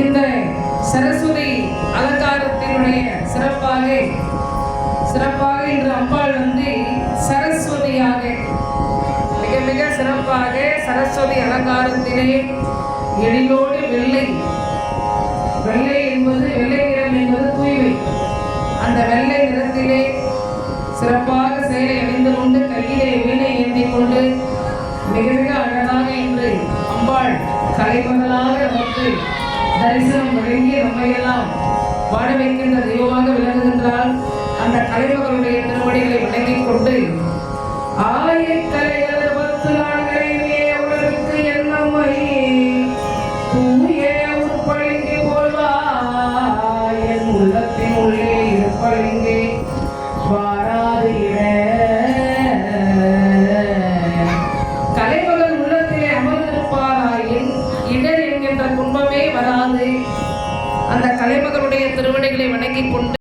இந்த சரஸ்வதி அலங்காரத்தினுடைய சிறப்பாக சிறப்பாக இன்று அம்பாள் வந்து சரஸ்வதியாக மிக மிக சிறப்பாக சரஸ்வதி அலங்காரத்திலே எழிலோடு வெள்ளை வெள்ளை என்பது வெள்ளை நிறம் என்பது தூய்மை அந்த வெள்ளை நிறத்திலே சிறப்பாக சேலை அணிந்து கொண்டு கையிலே வீணை ஏந்தி கொண்டு மிக மிக அழகாக இன்று அம்பாள் கலைமகளாக நமக்கு தரிசனம் வழங்கி நம்மையெல்லாம் வாழ வைக்கின்ற தெய்வமாக விளங்குகின்றால் அந்த கலைமகளுடைய திருவடிகளை வணங்கிக் கொண்டு ஆயக்கலைகள் பத்து நாள்களிலே உலகுக்கு என்னம்மை தூய உட்பழங்கி போல்வா என் உள்ளத்தின் உள்ளே இருப்பழங்கே இடர் அந்த கலைமகளுடைய திருவடிகளை வணங்கிக் கொண்டு